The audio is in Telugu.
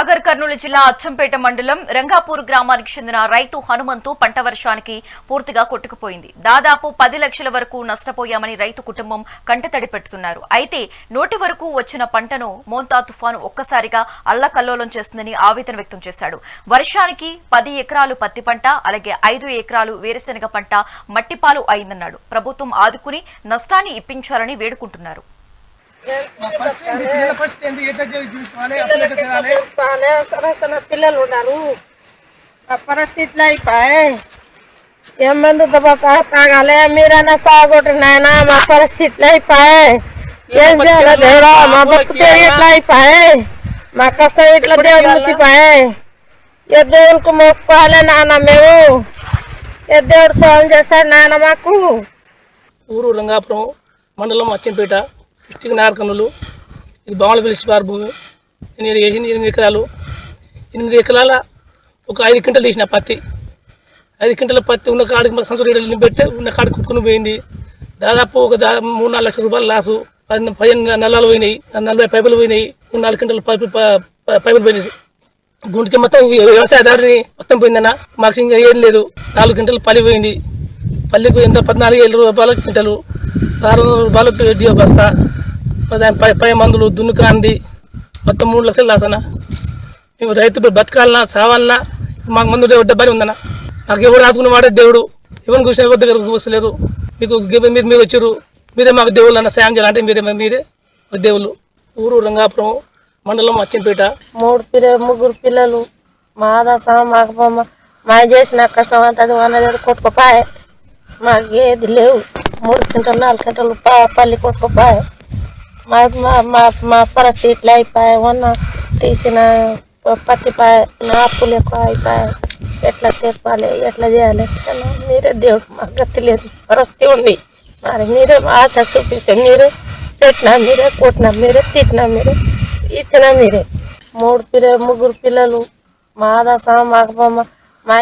నాగర్ కర్నూలు జిల్లా అచ్చంపేట మండలం రంగాపూర్ గ్రామానికి చెందిన రైతు హనుమంతు పంట వర్షానికి పూర్తిగా కొట్టుకుపోయింది. దాదాపు పది లక్షల వరకు నష్టపోయామని రైతు కుటుంబం కంటతడి పెడుతున్నారు. అయితే నోటి వరకు వచ్చిన పంటను మోంతా తుఫాను ఒక్కసారిగా అల్లకల్లోలం చేస్తుందని ఆవేదన వ్యక్తం చేశాడు. వర్షానికి పది ఎకరాలు పత్తి పంట అలాగే ఐదు ఎకరాలు వేరుశెనగ పంట మట్టిపాలు అయిందన్నాడు. ప్రభుత్వం ఆదుకుని నష్టాన్ని ఇప్పించాలని వేడుకుంటున్నారు. సన్న సన్న పిల్లలు ఉన్నారు. అయిపోయి ఏం మందు దెబ్బక తాగాలి? మీరైనా సాగొట్టు నాయన? మా పరిస్థితులు అయిపోయి ఏం చేయాలి దేవుడా? మా బతుకు ఇట్లా అయిపోయి మా కష్టం ఇట్లా దేవుడు ఏ దేవునికి మొక్కుకోవాలి నాన్న మేము? ఏ దేవుడు సోయం చేస్తాడు నాన్న మాకు? ఊరు రంగాపురం మండలం అచ్చంపేట డిస్టిక్ నారకన్నులు ఇది బామల పిలిచిపారు భూమి నేను వేసింది ఎనిమిది ఎకరాలు. ఎనిమిది ఎకరాల ఒక ఐదు క్వింటలు తీసిన పత్తి. ఐదు క్వింటల పత్తి ఉన్న కాడికి మాకు సంవత్సరం పెడితే ఉన్న కాడికి కుట్టుకుని పోయింది. దాదాపు ఒక దా మూడు నాలుగు లక్షల రూపాయలు లాసు. పది పదిహేను నెలలు పోయినాయి. నలభై పైపులు పోయినాయి. మూడు నాలుగు క్వింటల పైపు పైపులు పోయినాయి. గుంటికి మొత్తం వ్యవసాయదారుని మొత్తం పోయిందన్న. మాకు ఇంకా ఏం లేదు. నాలుగు క్వింటలు పల్లి పోయింది. పల్లికి ఎంత? పద్నాలుగు వేల రూపాయల క్వింటలు. ఆరు వందల రూపాయలు డియో బస్తా. దాని పై పై మందులు దున్నుకాంది మొత్తం మూడు లక్షలు లాస్ మేము రైతు బతకాలన్నా సావాలన్నా మాకు మందు డబ్బని ఉందన్న. మాకు ఎవరు ఆదుకున్న వాడే దేవుడు. ఎవరిని కూర్చొని ఎవరి దగ్గరకు వస్తలేదు. మీకు మీరు మీరు వచ్చారు. మీరే మాకు దేవుళ్ళు అన్న సాయం చేయాలంటే మీరే మీరే దేవుళ్ళు. ఊరు రంగాపురం మండలం అచ్చంపేట. మూడు పిల్ల ముగ్గురు పిల్లలు. మా దశ మాకు మా- చేసిన కష్టం అంతా అది వనదేడు కొట్టుకుపోయే. మాకు ఏది లేవు. మూడు గంటలు నాలుగు గంటలు పల్లి కొట్టుకుపోయే. మా మా మా మా పరిస్థితి ఇట్లా అయిపోయాయి. ఉన్న తీసిన పత్తి పాయ నా అప్పులు ఎక్కువ అయిపోయాయి. ఎట్లా తెప్పాలి ఎట్లా చేయాలి మీరే దేవుడు మాకు గతి లేదు. పరిస్థితి ఉంది. మరి మీరే ఆశ చూపిస్తే మీరు పెట్టినా మీరే కొట్టినా మీరే తిట్టినా మీరే ఇచ్చినా మీరే. మూడు పిల్ల ముగ్గురు పిల్లలు మా దశ మాకు మా మా